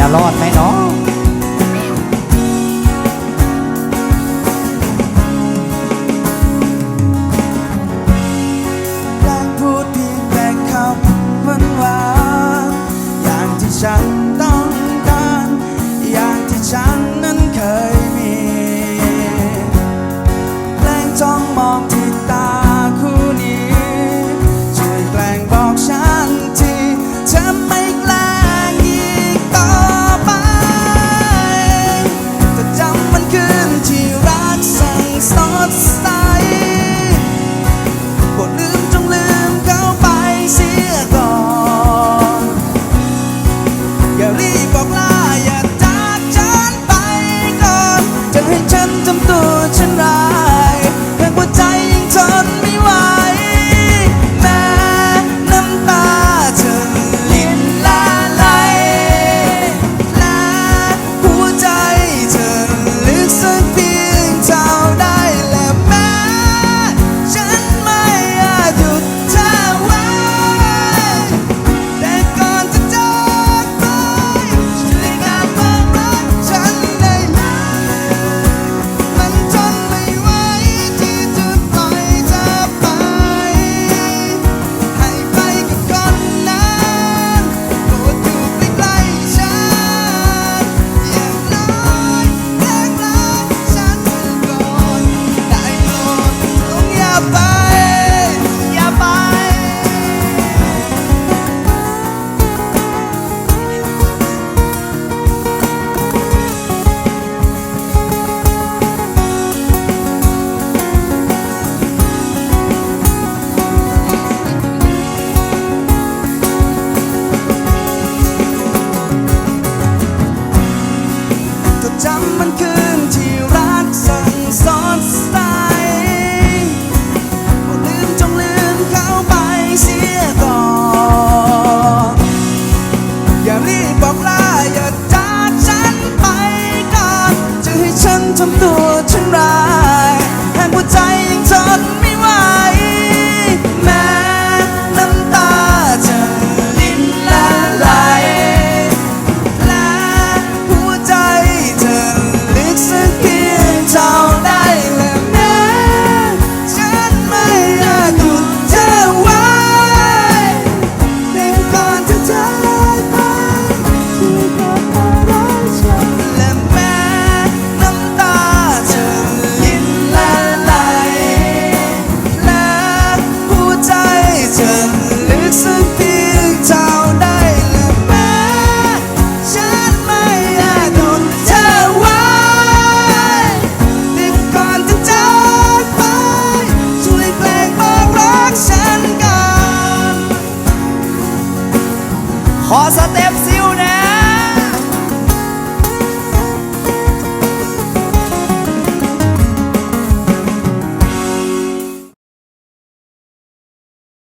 จะรอดไหมเนาะ not บอกลาอย่าจากฉันไปก่อนจะให้ฉันทำตัวฉันร้าย casa deve ser